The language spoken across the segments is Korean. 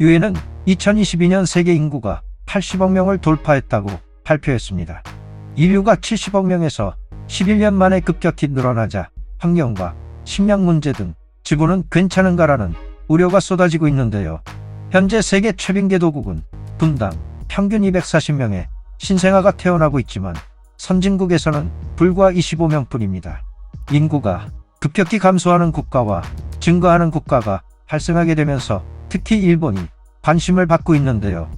유엔은 2022년 세계 인구가 80억 명을 돌파했다고 발표했습니다. 인류가 70억 명에서 11년 만에 급격히 늘어나자 환경과 식량 문제 등 지구는 괜찮은가라는 우려가 쏟아지고 있는데요. 현재 세계 최빈계도국은 분당 평균 240명의 신생아가 태어나고 있지만 선진국에서는 불과 25명뿐입니다. 인구가 급격히 감소하는 국가와 증가하는 국가가 발생하게 되면서 특히 일본이 관심을 받고 있는데요.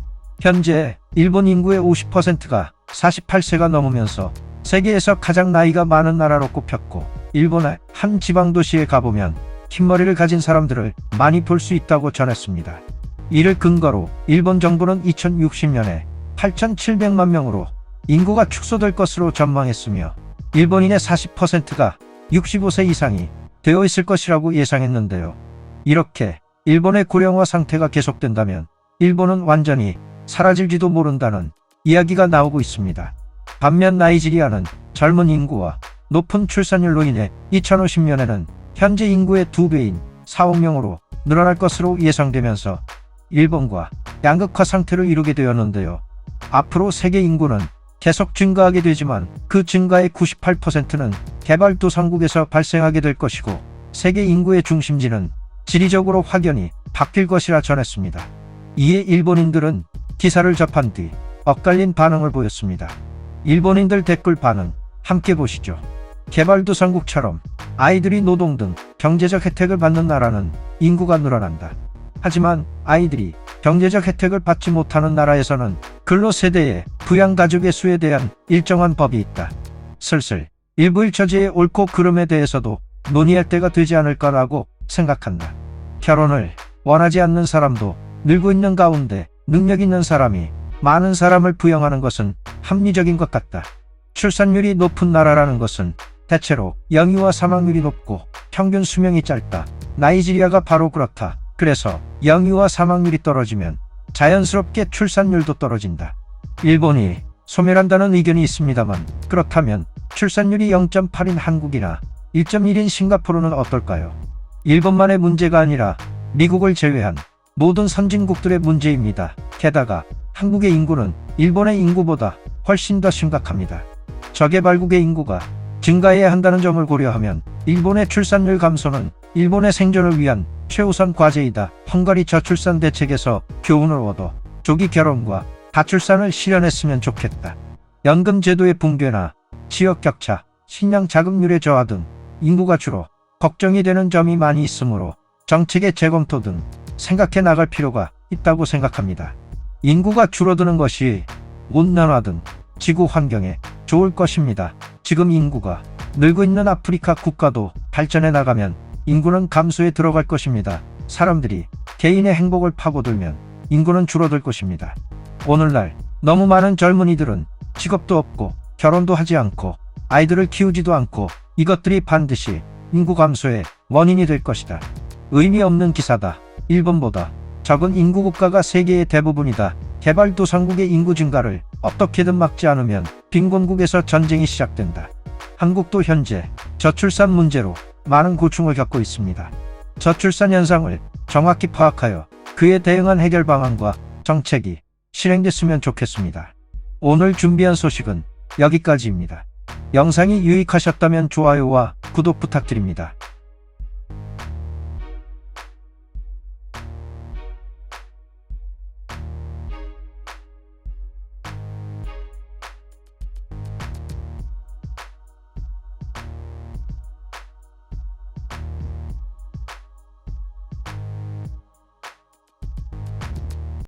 현재 일본 인구의 50%가 48세가 넘으면서 세계에서 가장 나이가 많은 나라로 꼽혔고 일본의 한 지방 도시에 가보면 흰 머리를 가진 사람들을 많이 볼 수 있다고 전했습니다. 이를 근거로 일본 정부는 2060년에 8,700만 명으로 인구가 축소될 것으로 전망했으며 일본인의 40%가 65세 이상이 되어 있을 것이라고 예상했는데요. 이렇게 일본의 고령화 상태가 계속된다면 일본은 완전히 사라질지도 모른다는 이야기가 나오고 있습니다. 반면 나이지리아는 젊은 인구와 높은 출산율로 인해 2050년에는 현재 인구의 두 배인 4억 명으로 늘어날 것으로 예상되면서 일본과 양극화 상태를 이루게 되었는데요. 앞으로 세계 인구는 계속 증가하게 되지만 그 증가의 98%는 개발도상국에서 발생하게 될 것이고 세계 인구의 중심지는 지리적으로 확연히 바뀔 것이라 전했습니다. 이에 일본인들은 기사를 접한 뒤 엇갈린 반응을 보였습니다. 일본인들 댓글 반응 함께 보시죠. 개발도상국처럼 아이들이 노동 등 경제적 혜택을 받는 나라는 인구가 늘어난다. 하지만 아이들이 경제적 혜택을 받지 못하는 나라에서는 근로세대의 부양가족의 수에 대한 일정한 법이 있다. 슬슬 일부 일처지의 옳고 그름에 대해서도 논의할 때가 되지 않을까라고 생각한다. 결혼을 원하지 않는 사람도 늘고 있는 가운데 능력 있는 사람이 많은 사람을 부양하는 것은 합리적인 것 같다. 출산율이 높은 나라라는 것은 대체로 영유아 사망률이 높고 평균 수명이 짧다. 나이지리아가 바로 그렇다. 그래서 영유아 사망률이 떨어지면 자연스럽게 출산율도 떨어진다. 일본이 소멸한다는 의견이 있습니다만 그렇다면 출산율이 0.8인 한국이나 1.1인 싱가포르는 어떨까요? 일본만의 문제가 아니라 미국을 제외한 모든 선진국들의 문제입니다. 게다가 한국의 인구는 일본의 인구보다 훨씬 더 심각합니다. 저개발국의 인구가 증가해야 한다는 점을 고려하면 일본의 출산율 감소는 일본의 생존을 위한 최우선 과제이다. 헝가리 저출산 대책에서 교훈을 얻어 조기 결혼과 다출산을 실현했으면 좋겠다. 연금 제도의 붕괴나 지역 격차, 식량 자급률의 저하 등 인구가 줄어 걱정이 되는 점이 많이 있으므로 정책의 재검토 등 생각해 나갈 필요가 있다고 생각합니다. 인구가 줄어드는 것이 온난화 등 지구 환경에 좋을 것입니다. 지금 인구가 늘고 있는 아프리카 국가도 발전해 나가면 인구는 감소에 들어갈 것입니다. 사람들이 개인의 행복을 파고들면 인구는 줄어들 것입니다. 오늘날 너무 많은 젊은이들은 직업도 없고 결혼도 하지 않고 아이들을 키우지도 않고 이것들이 반드시 인구 감소의 원인이 될 것이다. 의미 없는 기사다. 일본보다 적은 인구 국가가 세계의 대부분이다. 개발도상국의 인구 증가를 어떻게든 막지 않으면 빈곤국에서 전쟁이 시작된다. 한국도 현재 저출산 문제로 많은 고충을 겪고 있습니다. 저출산 현상을 정확히 파악하여 그에 대응한 해결 방안과 정책이 실행됐으면 좋겠습니다. 오늘 준비한 소식은 여기까지입니다. 영상이 유익하셨다면 좋아요와 구독 부탁드립니다.